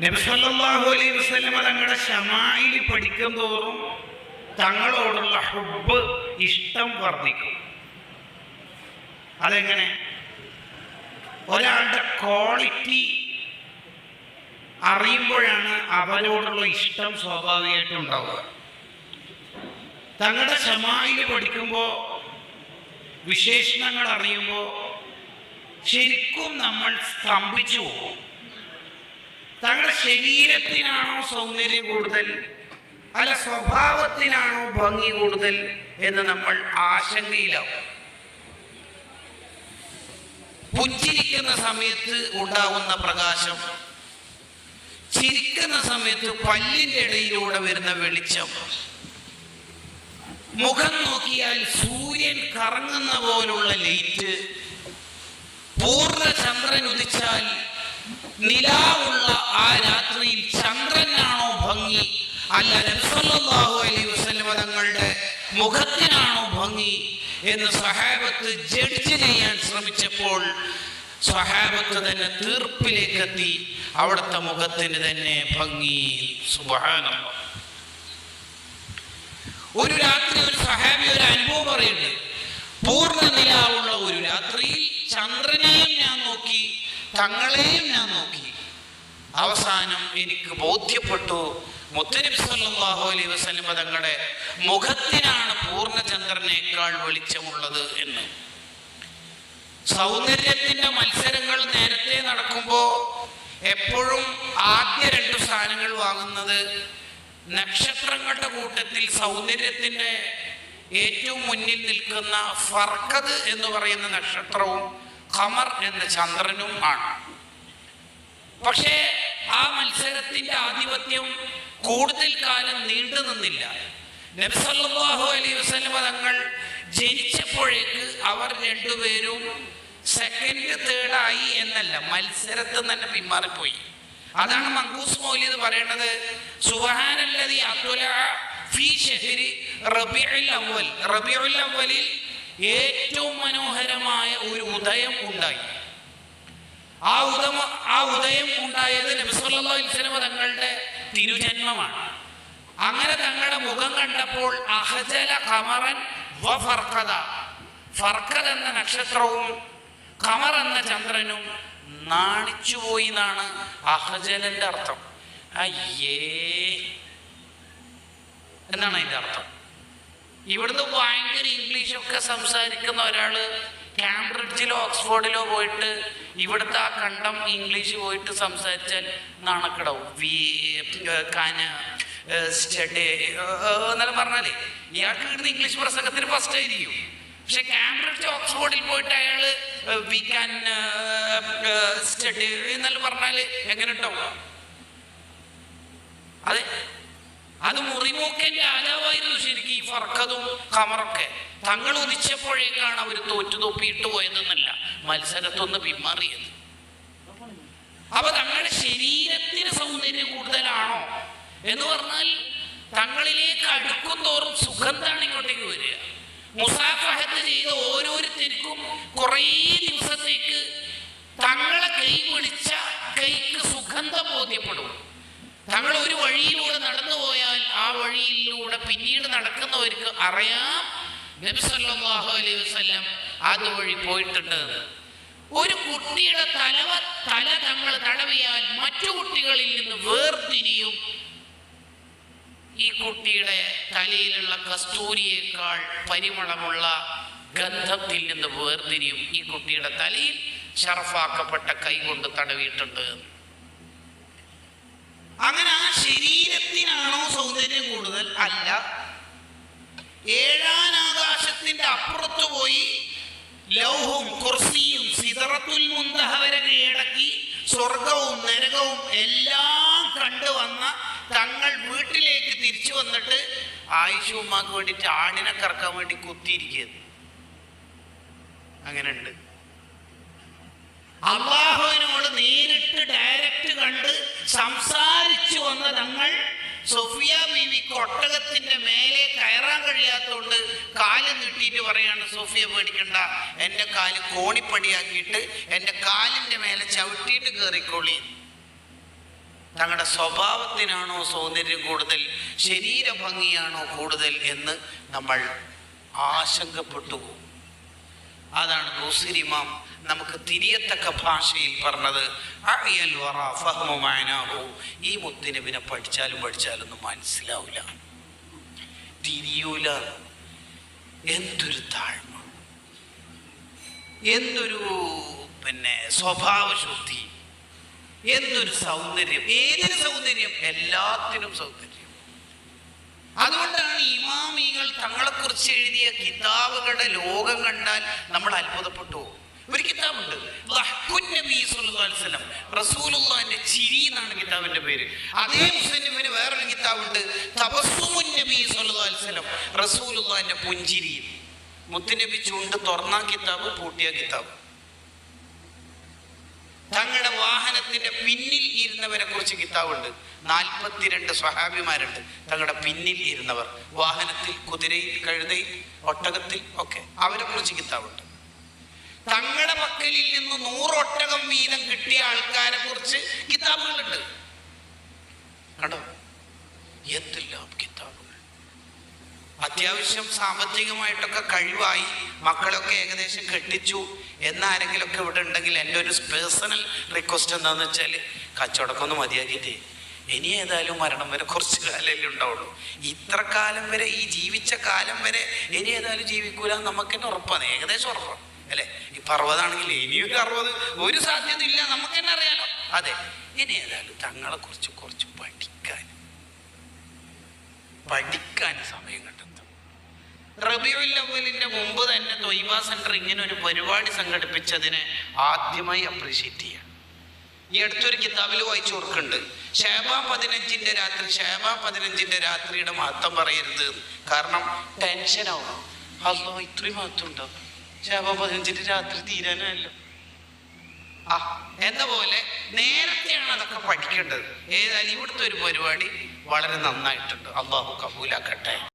അലൈഹി തങ്ങളുടെ ഷമായിൽ പഠിക്കും തോറും തങ്ങളോടുള്ള ഹുബ് ഇഷ്ടം വർദ്ധിക്കും. അതെങ്ങനെ? ഒരാളുടെ ക്വാളിറ്റി അറിയുമ്പോഴാണ് അവരോടുള്ള ഇഷ്ടം സ്വാഭാവികമായിട്ടും ഉണ്ടാവുക. തങ്ങളുടെ ഷമായിൽ പഠിക്കുമ്പോൾ വിശേഷണങ്ങൾ അറിയുമ്പോൾ ശരിക്കും നമ്മൾ സ്തംഭിച്ചു പോകും. തങ്ങളുടെ ശരീരത്തിനാണോ സൗന്ദര്യം കൂടുതൽ? അല്ല സ്വഭാവത്തിനാണോ ഭംഗി കൂടുതൽ എന്ന് നമ്മൾ ആശങ്കയിലാവും. പുഞ്ചിരിക്കുന്ന സമയത്ത് ഉണ്ടാവുന്ന പ്രകാശം ചിരിക്കുന്ന സമയത്ത് പല്ലിന്റെ ഇടയിലൂടെ വരുന്ന വെളിച്ചം. മുഖം നോക്കിയാൽ സൂര്യൻ കറങ്ങുന്ന പോലുള്ള ലൈറ്റ് പൂർണ ചന്ദ്രൻ ഉദിച്ചാൽ നിലാവുള്ള ആ രാത്രിയിൽ ചന്ദ്രനാണോ ഭംഗി? അല്ല നബ്സല്ലാഹു അലൈഹി വസല്ലമ തങ്ങളുടെ മുഖത്തിനാണോ ഭംഗി? എന്ന് സഹാബത്ത് ജഡ്ജ് ചെയ്യാൻ ശ്രമിച്ചപ്പോൾ സഹാബത്ത് തന്നെ തീർപ്പിലേക്ക് എത്തി അവിടുത്തെ മുഖത്തിന് തന്നെ ഭംഗി. സുബ്ഹാനല്ലാഹ് ഒരു രാത്രി ഒരു സഹാബി ഒരു അനുഭവം പറയുന്നുണ്ട്. തങ്ങളെയും ഞാൻ നോക്കി. അവസാനം എനിക്ക് ബോധ്യപ്പെട്ടു മുത്തനബി സല്ലല്ലാഹു അലൈഹി തങ്ങളുടെ മുഖത്തിനാണ് പൂർണചന്ദ്രനേക്കാൾ വെളിച്ചമുള്ളത് എന്ന്. സൗന്ദര്യത്തിന്റെ മത്സരങ്ങൾ നേരത്തെ നടക്കുമ്പോൾ എപ്പോഴും ആദ്യ രണ്ട് സ്ഥാനങ്ങൾ വാങ്ങുന്നത് നക്ഷത്രങ്ങളുടെ കൂട്ടത്തിൽ സൗന്ദര്യത്തിന്റെ ഏറ്റവും മുന്നിൽ നിൽക്കുന്ന ഫർക്കത് എന്ന് പറയുന്ന നക്ഷത്രവും ഖമർ എന്ന ചന്ദ്രനും ആണ്. പക്ഷേ ആ മത്സരത്തിന്റെ ആധിപത്യം കൂടുതൽ കാലം നീണ്ടു നിന്നില്ല. നബ്സല്ലാഹു അലൈഹി വസല്ലം തങ്ങൾ ജനിച്ചപ്പോഴേക്ക് അവർ രണ്ടുപേരും സെക്കൻഡ് തേർഡായി എന്നല്ല മത്സരത്തിൽ തന്നെ പിന്മാറിപ്പോയി. അതാണ് മങ്കൂസ് മൗലിയത് പറയണത് സുഹാനല്ലതി അബ്ദുല ഫീ ഷെഹരി റബീഉൽ അവൽ റബീഉൽ അവ്വലിൽ ഏറ്റവും മനോഹരമായ ഒരു ഉദയം ഉണ്ടായി. ആ ഉദമ ആ ഉദയം ഉണ്ടായത് നബി സല്ലല്ലാഹു തങ്ങളുടെ തിരുജന്മമാണ്. അങ്ങനെ തങ്ങളുടെ മുഖം കണ്ടപ്പോൾ അഹജല കമറൻ വ ഫർഖദ്. എന്ന നക്ഷത്രവും കമർ എന്ന ചന്ദ്രനും നാണിച്ചുപോയി എന്നാണ് അഹജലന്റെ അർത്ഥം. അയ്യേ. എന്നാണ് അതിന്റെ അർത്ഥം. ഇവിടുന്ന് ഭയങ്കര ഇംഗ്ലീഷൊക്കെ സംസാരിക്കുന്ന ഒരാൾ കാംബ്രിഡ്ജിലോ ഓക്സ്ഫോർഡിലോ പോയിട്ട് ഇവിടുത്തെ ആ കണ്ടം ഇംഗ്ലീഷ് പോയിട്ട് സംസാരിച്ചാൽ നാണക്കിടാവും. വി കാന സ്റ്റഡി എന്നെല്ലാം പറഞ്ഞാലേ ഇയാൾക്ക് കിട്ടുന്ന ഇംഗ്ലീഷ് പ്രസംഗത്തിന് ഫസ്റ്റ് ആയിരിക്കും. പക്ഷെ കാംബ്രിഡ്ജ് ഓക്സ്ഫോർഡിൽ പോയിട്ട് അയാൾ വി കാൻ സ്റ്റഡി എന്നെല്ലാം പറഞ്ഞാൽ എങ്ങനെ ഉണ്ടാവുക? അതെ അത് മുറിമൂക്കൻ രാജാവായിരുന്നു ശരിക്കും ഈ ഫർക്കതും കമറൊക്കെ. തങ്ങൾ ഉദിച്ചപ്പോഴേക്കാണ് അവർ തോറ്റു തൊപ്പിയിട്ട് പോയതെന്നല്ല മത്സരത്തൊന്ന് പിന്മാറിയത്. അപ്പൊ തങ്ങളുടെ ശരീരത്തിന് സൗന്ദര്യം കൂടുതലാണോ? എന്ന് പറഞ്ഞാൽ തങ്ങളിലേക്ക് അടുക്കും തോറും സുഗന്ധാണ് ഇങ്ങോട്ടേക്ക് വരിക. മുസാഫഹത്ത് ചെയ്ത ഓരോരുത്തർക്കും കുറേ ദിവസത്തേക്ക് തങ്ങളെ കൈ പിടിച്ച കൈക്ക് സുഗന്ധം ബോധ്യപ്പെടും തങ്ങൾ ഒരു വഴിയിലൂടെ നടന്നു പോയാൽ ആ വഴിയിലൂടെ പിന്നീട് നടക്കുന്നവർക്ക് അറിയാം നബി സല്ലല്ലാഹു അലൈഹി വസല്ലം അതുവഴി പോയിട്ടുണ്ട്. ഒരു കുട്ടിയുടെ തലവ തല തങ്ങൾ തടവിയാൽ മറ്റു കുട്ടികളിൽ നിന്ന് വേർതിരിയും ഈ കുട്ടിയുടെ തലയിലുള്ള കസ്തൂരിയേക്കാൾ പരിമളമുള്ള ഗന്ധത്തിൽ നിന്ന് വേർതിരിയും ഈ കുട്ടിയുടെ തലയിൽ ഷറഫാക്കപ്പെട്ട കൈ കൊണ്ട് തടവിയിട്ടുണ്ട്. അങ്ങനെ ആ ശരീരത്തിനാണോ സൗന്ദര്യം കൂടുതൽ? അല്ല. ഏഴാനാകാശത്തിന്റെ അപ്പുറത്ത് പോയി ലൗഹും കുർസിയും സിതറത്തുൽ മുന്തഹ വരെ കീഴടക്കി സ്വർഗവും നരകവും എല്ലാം കണ്ടുവന്ന തങ്ങൾ വീട്ടിലേക്ക് തിരിച്ചു വന്നിട്ട് ആയിഷുമാക്ക് വേണ്ടിയിട്ട് ആണിനെ കറക്കാൻ വേണ്ടി കുത്തിയിരിക്കുന്നത് അങ്ങനെ ഉണ്ട് അള്ളാഹുവിനോട് നേരിട്ട് ഡയറക്റ്റ് കണ്ട് സംസാരിച്ചു വന്ന തങ്ങൾ സൊഫിയ ബീവിക്ക് ഒട്ടകത്തിന്റെ മേലെ കയറാൻ കഴിയാത്തതുകൊണ്ട് കാൽ നീട്ടിയിട്ട് പറയാണ് സോഫിയ പേടിക്കണ്ട. എന്റെ കാൽ കോണിപ്പടിയാക്കിയിട്ട് എന്റെ കാലിന്റെ മേലെ ചവിട്ടിയിട്ട് കയറിക്കോളി തങ്ങളുടെ സ്വഭാവത്തിനാണോ സൗന്ദര്യം കൂടുതൽ ശരീരഭംഗിയാണോ കൂടുതൽ എന്ന് നമ്മൾ ആശങ്കപ്പെട്ടു പോകും. അതാണ് ഇമാം നമുക്ക് തിരിയത്തക്ക ഭാഷയിൽ പറഞ്ഞത് ഈ മുത്തിനെ പിന്നെ പഠിച്ചാലും പഠിച്ചാലൊന്നും മനസ്സിലാവില്ല തിരിയൂല. എന്തൊരു താഴ്മ. എന്തൊരു പിന്നെ സ്വഭാവശുദ്ധി. എന്തൊരു സൗന്ദര്യം. ഏതൊരു സൗന്ദര്യം? എല്ലാത്തിനും സൗന്ദര്യം. അതുകൊണ്ടാണ് ഇമാമികൾ തങ്ങളെക്കുറിച്ച് എഴുതിയ കിതാബുകളുടെ ലോകം കണ്ടാൽ നമ്മൾ അത്ഭുതപ്പെട്ടു. ഒരു കിതാബുണ്ട്. റസൂലുള്ളാന്റെ ചിരി എന്നാണ് കിതാബിന്റെ പേര്. അതേ മുസ്ലിമിന് വേറൊരു കിതാബുണ്ട്. റസൂലുള്ളാന്റെ പുഞ്ചിരി. മുത്തുനബി ചുണ്ട് തുറന്ന കിതാബ് പൂട്ടിയ കിതാബ് തങ്ങളുടെ വാഹനത്തിന്റെ പിന്നിൽ ഇരുന്നവരെ കുറിച്ച് കിതാബുണ്ട് നാൽപ്പത്തിരണ്ട് സ്വഹാബിമാരുണ്ട്. തങ്ങളുടെ പിന്നിൽ ഇരുന്നവർ. വാഹനത്തിൽ കുതിരയിൽ കഴുതയിൽ ഒട്ടകത്തിൽ ഒക്കെ അവരെ കുറിച്ച് കിതാബുണ്ട് തങ്ങളുടെ പക്കലിൽ നിന്ന് നൂറൊട്ടകം വീതം കിട്ടിയ ആൾക്കാരെ കുറിച്ച് കിതാബുകളുണ്ട്. കണ്ടോ? എന്തെല്ലാം കിതാബുകൾ. അത്യാവശ്യം സാമ്പത്തികമായിട്ടൊക്കെ കഴിവായി. മക്കളൊക്കെ ഏകദേശം കെട്ടിച്ചു. എന്നാരെങ്കിലുമൊക്കെ ഇവിടെ ഉണ്ടെങ്കിൽ എന്റെ ഒരു പേഴ്സണൽ റിക്വസ്റ്റ് എന്താണെന്ന് വെച്ചാൽ കച്ചവടക്കൊന്ന് മതിയാക്കിയിട്ടേ. ഇനി ഏതായാലും മരണം വരെ കുറച്ച് കാലമല്ലേ ഉണ്ടാവുള്ളൂ. ഇത്ര കാലം വരെ ഈ ജീവിച്ച കാലം വരെ ഇനി ഏതായാലും ജീവിക്കൂല നമുക്ക് തന്നെ ഉറപ്പാണ്. ഏകദേശം ഉറപ്പാണ് അല്ലേ? ഇപ്പൊ അറുപതാണെങ്കിൽ ഇനിയൊരു അറുപത് ഒരു സാധ്യത ഇല്ല നമുക്ക് തന്നെ അറിയാലോ. അതെ ഇനി ഏതായാലും തങ്ങളെ കുറിച്ച് കുറച്ച് പഠിക്കാൻ പഠിക്കാൻ സമയം മുമ്പ് തന്നെ തൊയ്ബ സെന്റർ ഇങ്ങനെ ഒരു പരിപാടി സംഘടിപ്പിച്ചതിനെ ആദ്യമായി അപ്രീഷിയേറ്റ് ചെയ്യുക ഈ അടുത്തൊരു കിതാബിൽ വായിച്ചു ഓർക്കുന്നുണ്ട് ഷേബ പതിനഞ്ചിന്റെ രാത്രി ഷേബ പതിനഞ്ചിന്റെ രാത്രിയുടെ മഹത്വം പറയരുത്. കാരണം ടെൻഷനാവും. അല്ലോ ഇത്രയും മഹത്വം ഉണ്ടോ? ഷേബ പതിനഞ്ചിന്റെ രാത്രി തീരാനല്ലോ ആ എന്ന പോലെ നേരത്തെയാണ് അതൊക്കെ പഠിക്കേണ്ടത്. ഏതായാലും ഇവിടുത്തെ ഒരു പരിപാടി വളരെ നന്നായിട്ടുണ്ട്. അള്ളാഹു കബൂലാക്കട്ടെ.